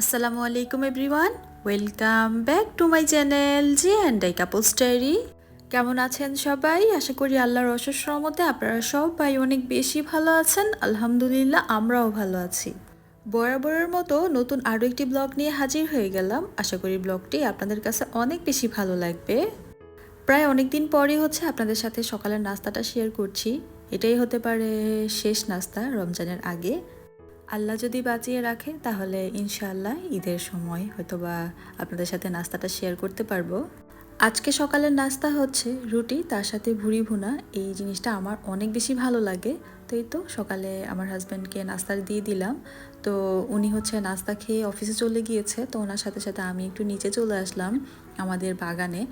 আসসালামু আলাইকুম everyone welcome back to my channel G and I couple story কেমন আছেন সবাই? আশা করি আল্লাহর অশেষ রহমতে আপনারা সবাই অনেক বেশি ভালো আছেন। আলহামদুলিল্লাহ, আমরাও ভালো আছি। বরাবরের মতো নতুন আরও একটি ব্লগ নিয়ে হাজির হয়ে গেলাম। আশা করি ব্লগটি আপনাদের কাছে অনেক বেশি ভালো লাগবে। প্রায় অনেক দিন পরই হচ্ছে আপনাদের সাথে সকালের নাস্তাটা শেয়ার করছি। এটাই হতে পারে শেষ নাস্তা রমজানের আগে। আল্লাহ যদি বাঁচিয়ে রাখে, তাহলে ইনশাআল্লাহ ঈদের সময় হয়তোবা আপনাদের সাথে নাস্তাটা শেয়ার করতে পারব। আজকে সকালের নাস্তা হচ্ছে রুটি, তার সাথে ভুড়ি ভুনা। এই জিনিসটা আমার অনেক বেশি ভালো লাগে। তো এই তো সকালে আমার হাজব্যান্ডকে নাস্তা দিয়ে দিলাম। তো উনি হচ্ছে নাস্তা খেয়ে অফিসে চলে গিয়েছে। তো ওনার সাথে সাথে আমি একটু নিচে চলে আসলাম আমাদের বাগানে।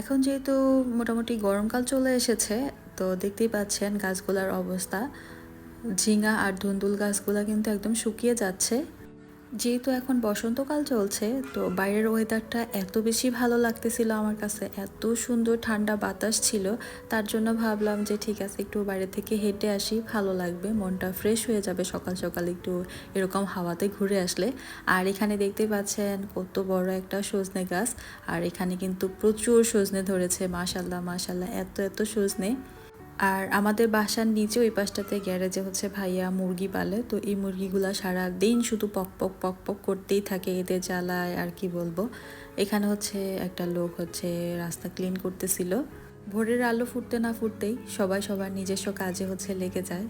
এখন যেহেতু মোটামুটি গরমকাল চলে এসেছে, তো দেখতেই পাচ্ছেন গাছগুলার অবস্থা। ঝিঙা আর ধুন্দুল গাছগুলো কিন্তু একদম শুকিয়ে যাচ্ছে। যেহেতু এখন বসন্তকাল চলছে, তো বাইরের ওয়েদারটা এত বেশি ভালো লাগতেছিল আমার কাছে, এত সুন্দর ঠান্ডা বাতাস ছিল, তার জন্য ভাবলাম যে ঠিক আছে, একটু বাইরে থেকে হেঁটে আসি, ভালো লাগবে, মনটা ফ্রেশ হয়ে যাবে সকাল সকাল একটু এরকম হাওয়াতে ঘুরে আসলে। আর এখানে দেখতে পাচ্ছেন কত বড় একটা সজনে গাছ, আর এখানে কিন্তু প্রচুর সজনে ধরেছে মাশাল্লাহ মাশাল্লাহ এত এত সজনে। আর আমাদের বাসার নিচে ওই পাশটাতে গ্যারেজে হচ্ছে ভাইয়া মুরগি পালে। তো এই মুরগিগুলো সারা দিন শুধু পক পক পক পক করতেই থাকে এদের জ্বালায়, আর কি বলব। এখানে হচ্ছে একটা লোক হচ্ছে রাস্তা ক্লিন করতেছিল। ভোরের আলো ফুটতে না ফুটতেই সবাই সবার নিজস্ব কাজে হচ্ছে লেগে যায়।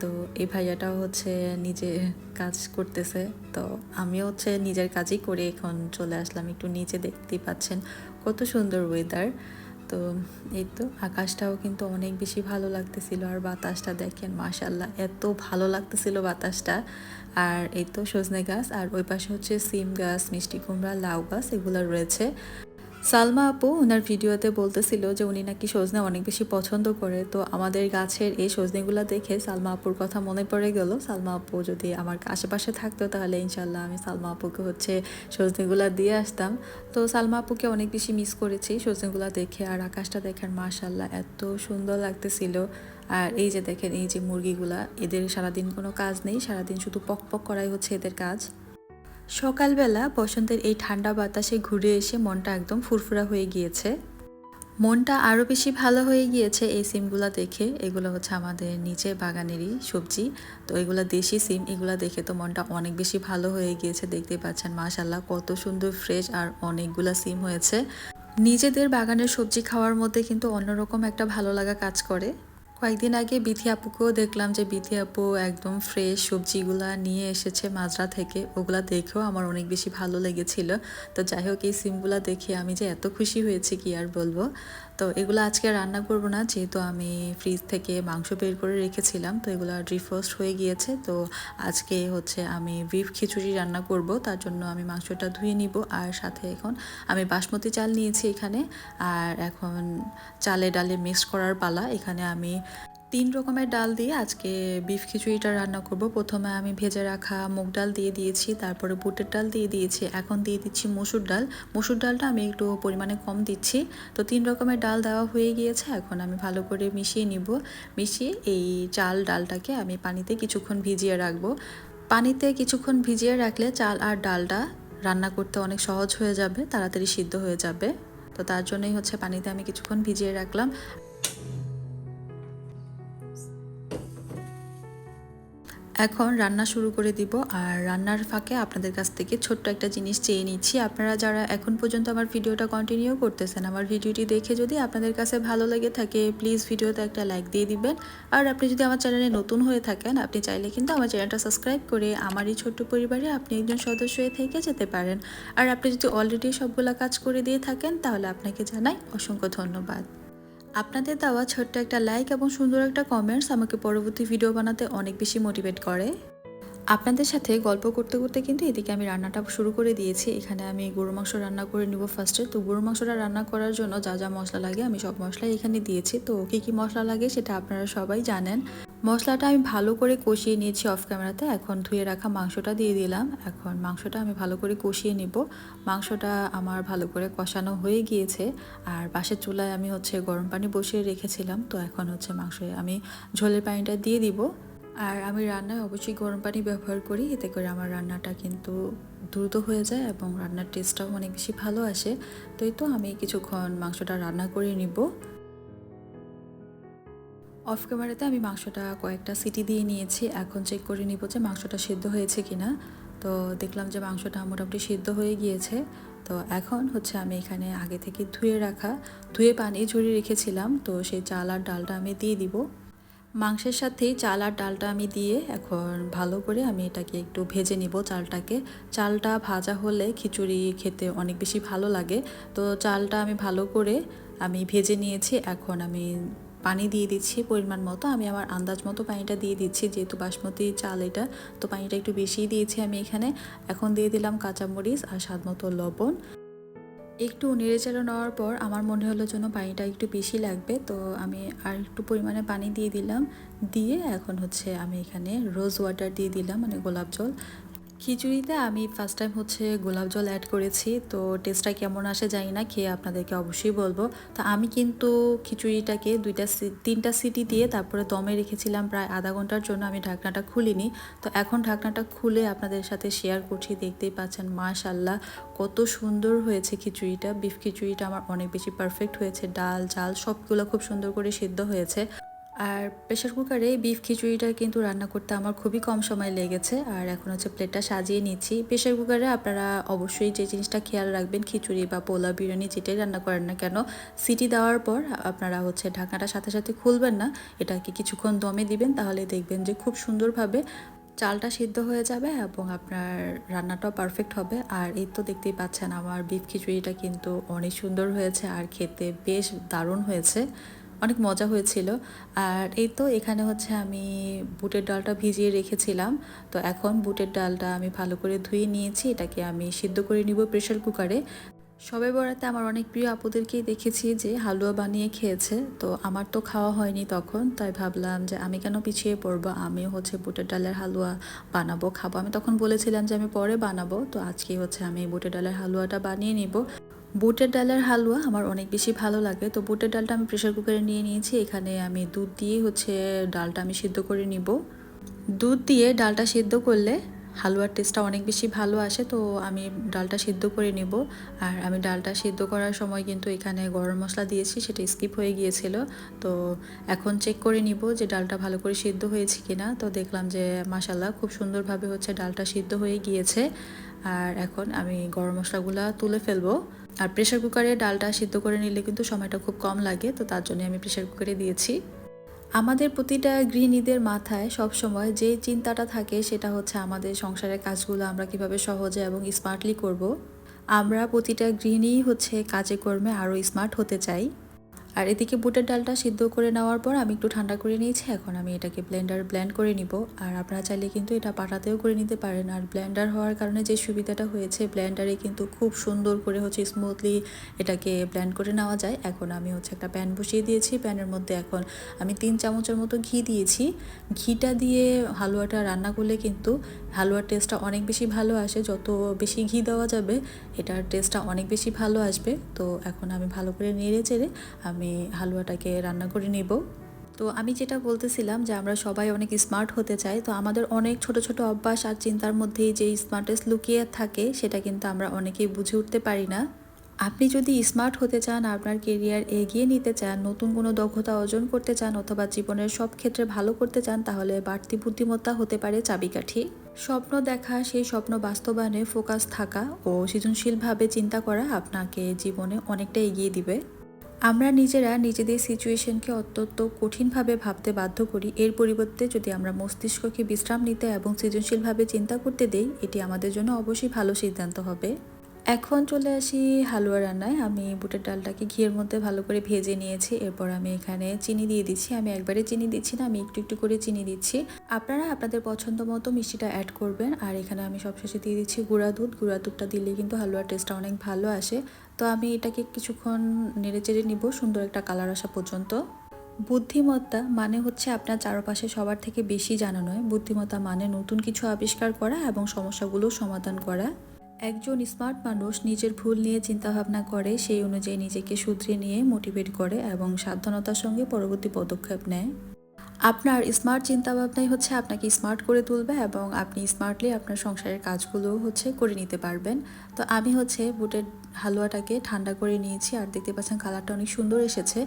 তো এই ভাইয়াটাও হচ্ছে নিজে কাজ করতেছে। তো আমিও হচ্ছে নিজের কাজই করে এখন চলে আসলাম। একটু নিচে দেখতেই পাচ্ছেন কত সুন্দর ওয়েদার তো এই তো আকাশটাও কিন্তু অনেক বেশি ভালো লাগতেছিল আর বাতাসটা দেখেন মাশাল্লাহ এত ভালো লাগতেছিল বাতাসটা। আর এই তো সজনে গাছ, আর ওই পাশে হচ্ছে সিম গাছ, মিষ্টি কুমড়া, লাউ গাছ, এগুলো রয়েছে। সালমা আপু ওনার ভিডিওতে বলতেছিল যে উনি নাকি সজনে অনেক বেশি পছন্দ করে। তো আমাদের গাছের এই সজনেগুলো দেখে সালমা আপুর কথা মনে পড়ে গেল। সালমা আপু যদি আমার আশেপাশে থাকতো তাহলে ইনশাল্লাহ আমি সালমা আপুকে হচ্ছে সজনেগুলো দিয়ে আসতাম। তো সালমা আপুকে অনেক বেশি মিস করেছি সজনেগুলো দেখে আর আকাশটা দেখেন মাশাল্লাহ এত সুন্দর লাগতেছিল। আর এই যে দেখেন এই যে মুরগিগুলা, এদের সারাদিন কোনো কাজ নেই, সারাদিন শুধু পক পক করাই হচ্ছে এদের কাজ। সকালবেলা বসন্তের এই ঠান্ডা বাতাসে ঘুরে এসে মনটা একদম ফুরফুরা হয়ে গিয়েছে। মনটা আরও বেশি ভালো হয়ে গিয়েছে এই সিমগুলো দেখে। এগুলো হচ্ছে আমাদের নিচে বাগানেরই সবজি। তো এগুলো দেশি সিম, এগুলো দেখে তো মনটা অনেক বেশি ভালো হয়ে গিয়েছে। দেখতেই পাচ্ছেন মাশাল্লাহ কত সুন্দর ফ্রেশ আর অনেকগুলো সিম হয়েছে। নিজেদের বাগানের সবজি খাওয়ার মধ্যে কিন্তু অন্যরকম একটা ভালো লাগা কাজ করে। কয়েকদিন আগে বিথি আপুকেও দেখলাম যে বিথি আপু একদম ফ্রেশ সবজিগুলা নিয়ে এসেছে মাজরা থেকে। ওগুলা দেখেও আমার অনেক বেশি ভালো লেগেছিল। তো যাই হোক, এই সিমগুলা দেখে আমি যে এত খুশি হয়েছি কি আর বলব? তো এগুলো আজকে রান্না করব না, যেহেতু আমি ফ্রিজ থেকে মাংস বের করে রেখেছিলাম, তো এগুলো ডিফ্রস্ট হয়ে গিয়েছে। তো আজকে হচ্ছে আমি বিফ খিচুড়ি রান্না করব, তার জন্য আমি মাংসটা ধুয়ে নিব, আর সাথে এখন আমি বাসমতি চাল নিয়েছি এখানে, আর এখন চালে ডালে মিক্স করার পালা, এখানে আমি তিন রকমের ডাল দিয়ে আজকে বিফ খিচুড়িটা রান্না করব। প্রথমে আমি ভেজে রাখা মুগ ডাল দিয়ে দিয়েছি, তারপরে বুটের ডাল দিয়ে দিয়েছি, এখন দিয়ে দিচ্ছি মসুর ডাল। মসুর ডালটা আমি একটু পরিমাণে কম দিচ্ছি। তো তিন রকমের ডাল দেওয়া হয়ে গিয়েছে, এখন আমি ভালো করে মিশিয়ে নিব। মিশিয়ে এই চাল ডালটাকে আমি পানিতে কিছুক্ষণ ভিজিয়ে রাখব। পানিতে কিছুক্ষণ ভিজিয়ে রাখলে চাল আর ডালটা রান্না করতে অনেক সহজ হয়ে যাবে, তাড়াতাড়ি সিদ্ধ হয়ে যাবে। তো তার জন্যই হচ্ছে পানিতে আমি কিছুক্ষণ ভিজিয়ে রাখলাম। এখন রান্না শুরু করে দিব আর রান্নার ফাঁকে আপনাদের কাছ থেকে ছোট্ট একটা জিনিস চেয়ে নিচ্ছি। আপনারা যারা এখন পর্যন্ত আমার ভিডিওটা কন্টিনিউ করতেছেন, আমার ভিডিওটি দেখে যদি আপনাদের কাছে ভালো লেগে থাকে প্লিজ ভিডিওতে একটা লাইক দিয়ে দিবেন। আর আপনি যদি আমার চ্যানেলে নতুন হয়ে থাকেন, আপনি চাইলে কিন্তু আমার চ্যানেলটা সাবস্ক্রাইব করে আমার এই ছোট্ট পরিবারে আপনি একজন সদস্য হয়ে থেকে যেতে পারেন। আর আপনি যদি অলরেডি সবগুলা কাজ করে দিয়ে থাকেন, তাহলে আপনাকে জানাই অসংখ্য ধন্যবাদ। আপনাদের দেওয়া ছোট্ট একটা লাইক এবং সুন্দর একটা কমেন্টস আমাকে পরবর্তী ভিডিও বানাতে অনেক বেশি মোটিভেট করে। আপনাদের সাথে গল্প করতে করতে কিন্তু এদিকে আমি রান্নাটা শুরু করে দিয়েছি। এখানে আমি গরু মাংস রান্না করে নিব ফার্স্টে তো গরু মাংসটা রান্না করার জন্য যা যা মশলা লাগে আমি সব মশলাই এখানে দিয়েছি। তো কী কী মশলা লাগে সেটা আপনারা সবাই জানেন। মশলাটা আমি ভালো করে কষিয়ে নিয়েছি অফ ক্যামেরাতে এখন ধুয়ে রাখা মাংসটা দিয়ে দিলাম। এখন মাংসটা আমি ভালো করে কষিয়ে নিব। মাংসটা আমার ভালো করে কষানো হয়ে গিয়েছে। আর পাশের চুলায় আমি হচ্ছে গরম পানি বসিয়ে রেখেছিলাম। তো এখন হচ্ছে মাংসে আমি ঝোলের পানিটা দিয়ে দিব। আর আমি রান্নায় অবশ্যই গরম পানি ব্যবহার করি, এতে করে আমার রান্নাটা কিন্তু দ্রুত হয়ে যায় এবং রান্নার টেস্টটাও অনেক বেশি ভালো আসে। তো এই তো আমি কিছুক্ষণ মাংসটা রান্না করে নিব। অফ ক্যামেরাতে আমি মাংসটা কয়েকটা সিটি দিয়ে নিয়েছি, এখন চেক করে নিব যে মাংসটা সিদ্ধ হয়েছে কিনা। তো দেখলাম যে মাংসটা মোটামুটি সিদ্ধ হয়ে গিয়েছে। তো এখন হচ্ছে আমি এখানে আগে থেকে ধুয়ে রাখা, ধুয়ে পানি ঝরিয়ে রেখেছিলাম, তো সেই চাল আর ডালটা আমি দিয়ে দিব। মাংসের সাথেই চাল আর ডালটা আমি দিয়ে এখন ভালো করে আমি এটাকে একটু ভেজে নিব চালটাকে। চালটা ভাজা হলে খিচুড়ি খেতে অনেক বেশি ভালো লাগে। তো চালটা আমি ভালো করে আমি ভেজে নিয়েছি, এখন আমি পানি দিয়ে দিচ্ছি পরিমাণ মতো। আমি আমার আন্দাজ মতো পানিটা দিয়ে দিচ্ছি, যেহেতু বাসমতি চাল এটা, তো পানিটা একটু বেশিই দিয়েছি আমি এখানে। এখন দিয়ে দিলাম কাঁচামরিচ আর স্বাদ মতো লবণ। একটু নেড়েচেড়ে নেওয়ার পর আমার মনে হলো যেন পানিটা একটু বেশি লাগবে, তো আমি আর একটু পরিমাণে পানি দিয়ে দিলাম। দিয়ে এখন হচ্ছে আমি এখানে রোজ ওয়াটার দিয়ে দিলাম মানে গোলাপ জল। খিচুড়িতে আমি ফার্স্ট টাইম হচ্ছে গোলাপ জল অ্যাড করেছি, তো টেস্টটা কেমন আসে জানি না, খেয়ে আপনাদেরকে অবশ্যই বলব। তো আমি কিন্তু খিচুড়িটাকে দুইটা তিনটা সিটি দিয়ে তারপরে দমে রেখেছিলাম প্রায় আধা ঘণ্টার জন্য, আমি ঢাকনাটা খুলিনি। তো এখন ঢাকনাটা খুলে আপনাদের সাথে শেয়ার করছি, দেখতেই পাচ্ছেন মাশাল্লাহ কত সুন্দর হয়েছে খিচুড়িটা। বিফ খিচুড়িটা আমার অনেক বেশি পারফেক্ট হয়েছে, ডাল, চাল সবগুলো খুব সুন্দর করে সিদ্ধ হয়েছে। আর প্রেশার কুকারে বিফ খিচুড়িটা কিন্তু রান্না করতে আমার খুবই কম সময় লেগেছে। আর এখন হচ্ছে প্লেটটা সাজিয়ে নিচ্ছি। প্রেশার কুকারে আপনারা অবশ্যই যে জিনিসটা খেয়াল রাখবেন, খিচুড়ি বা পোলা বিরিয়ানি যেটাই রান্না করেন না কেন, সিটি দেওয়ার পর আপনারা হচ্ছে ঢাকনাটা সাথে সাথে খুলবেন না, এটাকে কিছুক্ষণ দমে দিবেন, তাহলে দেখবেন যে খুব সুন্দরভাবে চালটা সিদ্ধ হয়ে যাবে এবং আপনার রান্নাটাও পারফেক্ট হবে। আর এই তো দেখতেই পাচ্ছেন, আমার বিফ খিচুড়িটা কিন্তু অনেক সুন্দর হয়েছে, আর খেতে বেশ দারুণ হয়েছে। অনেক মজা হয়েছিল। আর এই তো এখানে হচ্ছে আমি বুটের ডালটা ভিজিয়ে রেখেছিলাম। তো এখন বুটের ডালটা আমি ভালো করে ধুয়ে নিয়েছি। এটাকে আমি সিদ্ধ করে নিব প্রেশার কুকারে। সবে বরাতে আমার অনেক প্রিয় আপুদেরকেই দেখেছি যে হালুয়া বানিয়ে খেয়েছে। তো আমার তো খাওয়া হয়নি তখন। তাই ভাবলাম যে আমি কেন পিছিয়ে পড়ব? আমিও হচ্ছে বুটের ডালের হালুয়া বানাবো, খাব। আমি তখন বলেছিলাম যে আমি পরে বানাবো। তো আজকে হচ্ছে আমি বুটের ডালের হালুয়াটা বানিয়ে নিব। বুটের ডালের হালুয়া আমার অনেক বেশি ভালো লাগে। তো বুটের ডালটা আমি প্রেশার কুকারে নিয়ে নিয়েছি। এখানে আমি দুধ দিয়ে হচ্ছে ডালটা আমি সিদ্ধ করে নিব। দুধ দিয়ে ডালটা সিদ্ধ করলে হালুয়ার টেস্টটা অনেক বেশি ভালো আসে, তো আমি ডালটা সিদ্ধ করে নিব। আর আমি ডালটা সিদ্ধ করার সময় কিন্তু এখানে গরম মশলা দিয়েছি, সেটা স্কিপ হয়ে গিয়েছিল। তো এখন চেক করে নিব যে ডালটা ভালো করে সিদ্ধ হয়েছে কিনা। তো দেখলাম যে মাসাল্লাহ খুব সুন্দরভাবে হচ্ছে ডালটা সিদ্ধ হয়ে গিয়েছে। আর এখন আমি গরম মশলাগুলো তুলে ফেলব। আর প্রেশার কুকারে ডালটা সিদ্ধ করে নিলে কিন্তু সময়টা খুব কম লাগে, তো তার জন্য আমি প্রেশার কুকারে দিয়েছি। আমাদের প্রতিটা গৃহিণীদের মাথায় সবসময় যে চিন্তাটা থাকে সেটা হচ্ছে আমাদের সংসারের কাজগুলো আমরা কীভাবে সহজে এবং স্মার্টলি করব। আমরা প্রতিটা গৃহিণী হচ্ছে কাজে কর্মে আরও স্মার্ট হতে চাই আর এদিকে বুটের ডালটা সিদ্ধ করে নেওয়ার পর আমি একটু ঠান্ডা করে নিয়েছি, এখন আমি এটাকে ব্লেন্ডার ব্লেন্ড করে নিব। আর আপনারা চাইলে কিন্তু এটা পাটাতেও করে নিতে পারেন। আর ব্লেন্ডার হওয়ার কারণে যে সুবিধাটা হয়েছে ব্লেন্ডারে কিন্তু খুব সুন্দর করে হচ্ছে স্মুথলি এটাকে ব্লেন্ড করে নেওয়া যায়। এখন আমি হচ্ছে একটা প্যান বসিয়ে দিয়েছি। প্যানের মধ্যে এখন আমি তিন চামচের মতো ঘি দিয়েছি। ঘিটা দিয়ে হালুয়াটা রান্না করলে কিন্তু হালুয়ার টেস্টটা অনেক বেশি ভালো আসে। যত বেশি ঘি দেওয়া যাবে, এটার টেস্টটা অনেক বেশি ভালো আসবে। তো এখন আমি ভালো করে নেড়ে চেড়ে আমি হালুয়াটাকে রান্না করে নেব। তো আমি যেটা বলতেছিলাম যে আমরা সবাই অনেক স্মার্ট হতে চাই, তো আমাদের অনেক ছোট ছোট অভ্যাস আর চিন্তার মধ্যেই যে স্মার্টেস্ট লুকিয়ে থাকে সেটা কিন্তু আমরা অনেকেই বুঝে উঠতে পারি না। আপনি যদি স্মার্ট হতে চান, আপনার কেরিয়ার এগিয়ে নিতে চান, নতুন কোনো দক্ষতা অর্জন করতে চান অথবা জীবনের সব ক্ষেত্রে ভালো করতে চান, তাহলে বাড়তি বুদ্ধিমত্তা হতে পারে চাবিকাঠি। স্বপ্ন দেখা, সেই স্বপ্ন বাস্তবায়নে ফোকাস থাকা ও সৃজনশীলভাবে চিন্তা করা আপনাকে জীবনে অনেকটা এগিয়ে দিবে। আমরা নিজেরা নিজেদের সিচুয়েশনকে অত্যন্ত কঠিনভাবে ভাবতে বাধ্য করি। এর পরিবর্তে যদি আমরা মস্তিষ্ককে বিশ্রাম নিতে এবং সৃজনশীলভাবে চিন্তা করতে দেই, এটি আমাদের জন্য অবশ্যই ভালো সিদ্ধান্ত হবে। এখন চলে আসি হালুয়া রান্নায়। আমি বুটের ডালটাকে ঘিয়ের মধ্যে ভালো করে ভেজে নিয়েছি। এরপর আমি এখানে চিনি দিয়ে দিচ্ছি। আমি একবারে চিনি দিচ্ছি না, আমি একটু একটু করে চিনি দিচ্ছি। আপনারা আপনাদের পছন্দ মতো মিষ্টিটা অ্যাড করবেন। আর এখানে আমি সবশেষে দিয়ে দিচ্ছি গুঁড়া দুধ। গুঁড়া দুধটা দিলে কিন্তু হালুয়ার টেস্টটা অনেক ভালো আসে। তো আমি এটাকে কিছুক্ষণ নেড়ে চেড়ে নিব, সুন্দর একটা কালার আসা পর্যন্ত। বুদ্ধিমত্তা মানে হচ্ছে আপনার চারপাশে সবার থেকে বেশি জানা নয়। বুদ্ধিমত্তা মানে নতুন কিছু আবিষ্কার করা এবং সমস্যাগুলো সমাধান করা। একজন স্মার্ট মানুষ নিজের ভুল নিয়ে চিন্তাভাবনা করে, সেই অনুযায়ী নিজেকে শুধরে নিয়ে মোটিভেট করে এবং সাবধানতার সঙ্গে পরবর্তী পদক্ষেপ নেয়। আপনার স্মার্ট চিন্তাভাবনাই হচ্ছে আপনাকে স্মার্ট করে তুলবে এবং আপনি স্মার্টলি আপনার সংসারের কাজগুলো হচ্ছে করে নিতে পারবেন। তো আমি হচ্ছে বুটের হালুয়াটাকে ঠান্ডা করে নিয়েছি আর দেখতে পাচ্ছেন কালারটা অনেক সুন্দর এসেছে।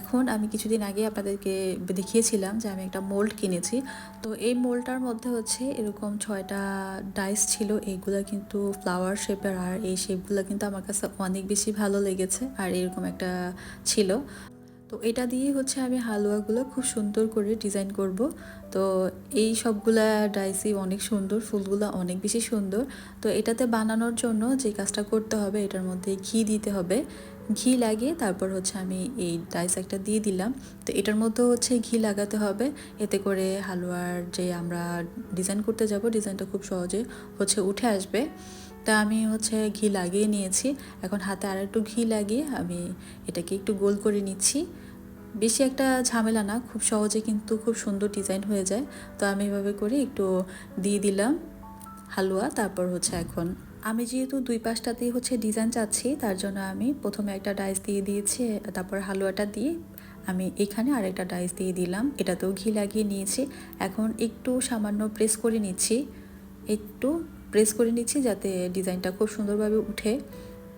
এখন আমি কিছুদিন আগে আপনাদেরকে দেখিয়েছিলাম যে আমি একটা মোল্ড কিনেছি। তো এই মোল্ডটার মধ্যে হচ্ছে এরকম ছয়টা ডাইস ছিল, এইগুলো কিন্তু ফ্লাওয়ার শেপের আর এই শেপগুলো কিন্তু আমার কাছে অনেক বেশি ভালো লেগেছে আর এরকম একটা ছিল। তো এটা দিয়ে হচ্ছে আমি হালুয়াগুলো খুব সুন্দর করে ডিজাইন করব। তো এই সবগুলা ডাইসি অনেক সুন্দর, ফুলগুলো অনেক বেশি সুন্দর। তো এটাতে বানানোর জন্য যে কাজটা করতে হবে এটার মধ্যে ঘি দিতে হবে। ঘি লাগিয়ে তারপর হচ্ছে আমি এই ডাইস একটা দিয়ে দিলাম। তো এটার মধ্যে হচ্ছে ঘি লাগাতে হবে। এতে করে হালুয়ার যে আমরা ডিজাইন করতে যাব ডিজাইনটা খুব সহজে হচ্ছে উঠে আসবে। তা আমি হচ্ছে ঘি লাগিয়ে নিয়েছি। এখন হাতে আর একটু ঘি লাগিয়ে আমি এটাকে একটু গোল করে নিচ্ছি। বেশি একটা ঝামেলা না, খুব সহজে কিন্তু খুব সুন্দর ডিজাইন হয়ে যায়। তো আমি এভাবে করে একটু দিয়ে দিলাম হালুয়া। তারপর হচ্ছে এখন আমি যেহেতু দুই পাশটাতেই হচ্ছে ডিজাইন চাচ্ছি, তার জন্য আমি প্রথমে একটা ডাইস দিয়ে দিয়েছি, তারপর হালুয়াটা দিয়ে আমি এখানে আরেকটা ডাইস দিয়ে দিলাম। এটাতেও ঘি লাগিয়ে নিয়েছি। এখন একটু সামান্য প্রেস করে নিচ্ছি। একটু প্রেস করে নিচ্ছি যাতে ডিজাইনটা খুব সুন্দরভাবে উঠে।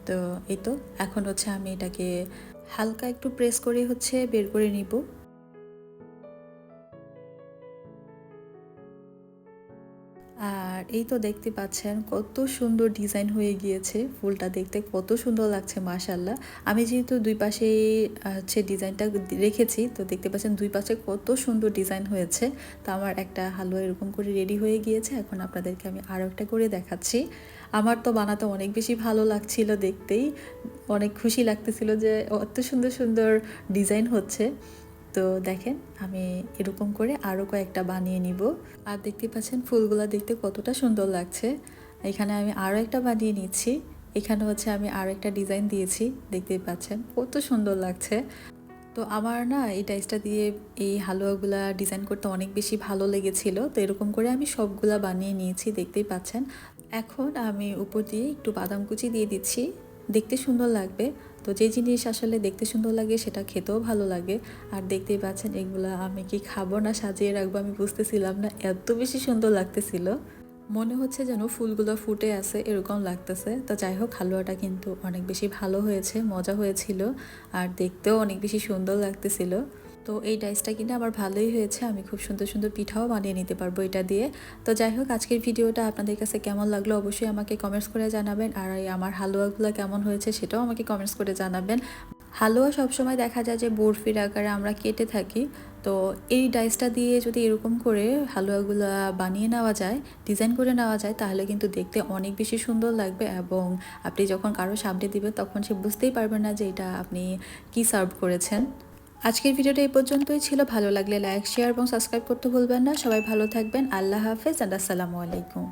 তো এই তো, এখন হচ্ছে আমি এটাকে হালকা একটু প্রেস করে হচ্ছে বের করে নিব। আর এই তো দেখতে পাচ্ছেন কত সুন্দর ডিজাইন হয়ে গিয়েছে ফুলটা দেখতে, কত সুন্দর লাগছে মাশাল্লাহ আমি যেহেতু দুই পাশে, হচ্ছে ডিজাইনটা রেখেছি, তো দেখতে পাচ্ছেন দুই পাশে কত সুন্দর ডিজাইন হয়েছে। তো আমার একটা হালুয়া এরকম করে রেডি হয়ে গিয়েছে, এখন আপনাদেরকে আমি আরও একটা করে দেখাচ্ছি। আমার তো বানাতে অনেক বেশি ভালো লাগছিল দেখতেই, অনেক খুশি লাগতেছিল যে অত সুন্দর সুন্দর ডিজাইন হচ্ছে। তো দেখেন, আমি এরকম করে আরও কয়েকটা বানিয়ে নিব। আর দেখতে পাচ্ছেন ফুলগুলো দেখতে কতটা সুন্দর লাগছে। এখানে আমি আরও একটা বানিয়ে নিচ্ছি। এখানে হচ্ছে আমি আরও একটা ডিজাইন দিয়েছি দেখতেই পাচ্ছেন কত সুন্দর লাগছে। তো আমার না এই টাইসটা দিয়ে এই হালুয়াগুলা ডিজাইন করতে অনেক বেশি ভালো লেগেছিল। তো এরকম করে আমি সবগুলা বানিয়ে নিয়েছি, দেখতেই পাচ্ছেন। এখন আমি উপর দিয়ে একটু বাদাম কুচি দিয়ে দিচ্ছি, দেখতে সুন্দর লাগবে। তো যে জিনিস আসলে দেখতে সুন্দর লাগে, সেটা খেতেও ভালো লাগে। আর দেখতেই পাচ্ছেন এগুলো আমি কি খাব না সাজিয়ে রাখব আমি বুঝতেছিলাম না, এত বেশি সুন্দর লাগতেছিল। মনে হচ্ছে যেন ফুলগুলো ফুটে আছে, এরকম লাগতেছে। তো যাই হোক, হালুয়াটা কিন্তু অনেক বেশি ভালো হয়েছে, মজা হয়েছিল। আর দেখতেও অনেক বেশি সুন্দর লাগতেছিল। তো এই ডাইসটা কিনে আমার ভালোই হয়েছে। আমি খুব সুন্দর সুন্দর পিঠাও বানিয়ে নিতে পারব এটা দিয়ে। তো যাই হোক, আজকের ভিডিওটা আপনাদের কাছে কেমন লাগল অবশ্যই আমাকে কমেন্টস করে জানাবেন। আর এই আমার হালুয়াগুলো কেমন হয়েছে সেটাও আমাকে কমেন্টস করে জানাবেন। হালুয়া সবসময় দেখা যায় যে বরফির আকারে আমরা কেটে থাকি। তো এই ডাইসটা দিয়ে যদি এরকম করে হালুয়াগুলো বানিয়ে নেওয়া যায় ডিজাইন করে নেওয়া যায়, তাহলে কিন্তু দেখতে অনেক বেশি সুন্দর লাগবে এবং আপনি যখন কারও সামনে দিবেন, তখন সে বুঝতেই পারবেন না যে এটা আপনি কি সার্ভ করেছেন। আজকের ভিডিওটা এই পর্যন্তই ছিল। ভালো লাগলে লাইক শেয়ার এবং সাবস্ক্রাইব করতে ভুলবেন না। সবাই ভালো থাকবেন। আল্লাহ হাফেজ আন্ড আসসালামু আলাইকুম।